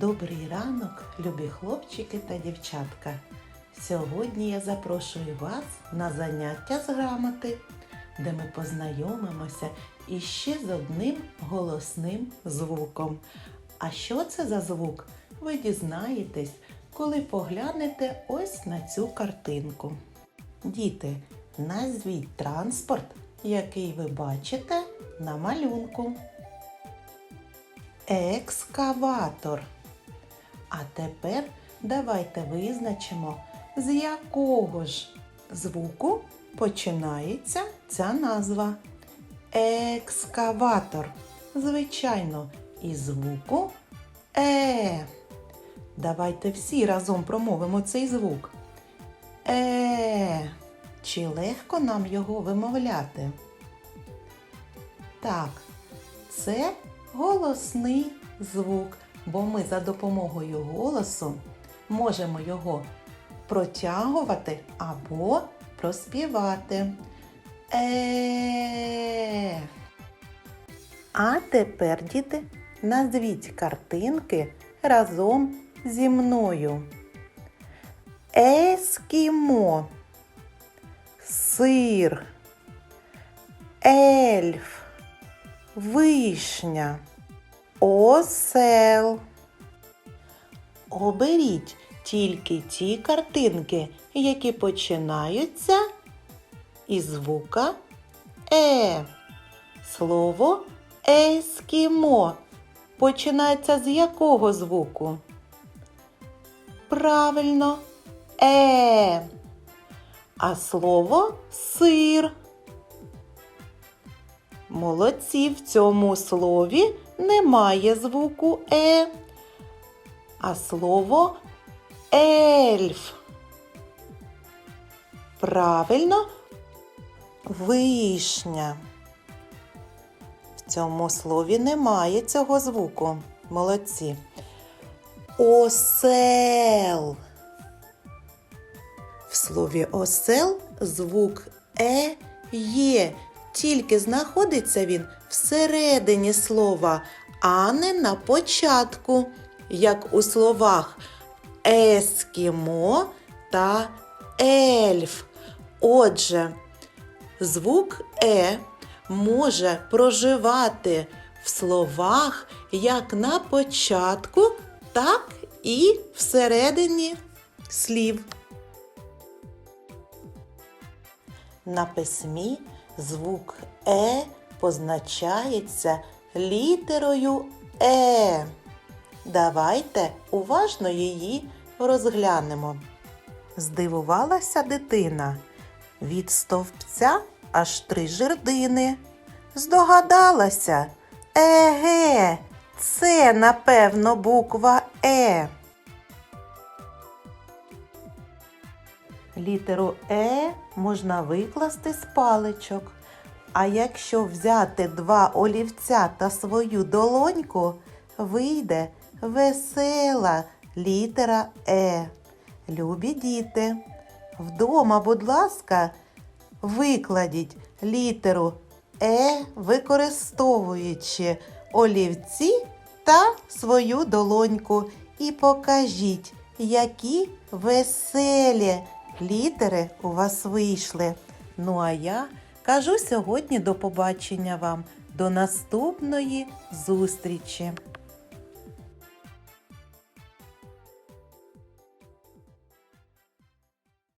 Добрий ранок, любі хлопчики та дівчатка. Сьогодні я запрошую вас на заняття з грамоти, де ми познайомимося іще з одним голосним звуком. А що це за звук? Ви дізнаєтесь, коли поглянете ось на цю картинку. Діти, назвіть транспорт, який ви бачите на малюнку. Екскаватор. А тепер давайте визначимо, з якого ж звуку починається ця назва. Екскаватор. Звичайно, із звуку Е. Давайте всі разом промовимо цей звук. Е. Чи легко нам його вимовляти? Так, це голосний звук, бо ми за допомогою голосу можемо його протягувати або проспівати. Е. А тепер, діти, назвіть картинки разом зі мною. Ескімо, сир, ельф, вишня, осел. Оберіть тільки ті картинки, які починаються із звука Е. Слово ескімо починається з якого звуку? Правильно, е. А слово сир. Молодці в цьому слові немає звуку е. А слово ельф. Правильно, вишня. В цьому слові немає цього звуку. Молодці. Осел. В слові осел звук е є, тільки знаходиться він всередині слова, а не на початку, як у словах ескімо та ельф. Отже, звук е може проживати в словах як на початку, так і всередині слів. На письмі звук Е позначається літерою Е. Давайте уважно її розглянемо. Здивувалася дитина. Від стовпця аж три жердини. Здогадалася. Еге, це, напевно, буква Е. Літеру Е можна викласти з паличок. А якщо взяти два олівця та свою долоньку, вийде весела літера Е. Любі діти. Вдома, будь ласка, викладіть літеру Е, використовуючи олівці та свою долоньку. І покажіть, які веселі літери у вас вийшли. Ну а я кажу сьогодні до побачення вам, до наступної зустрічі!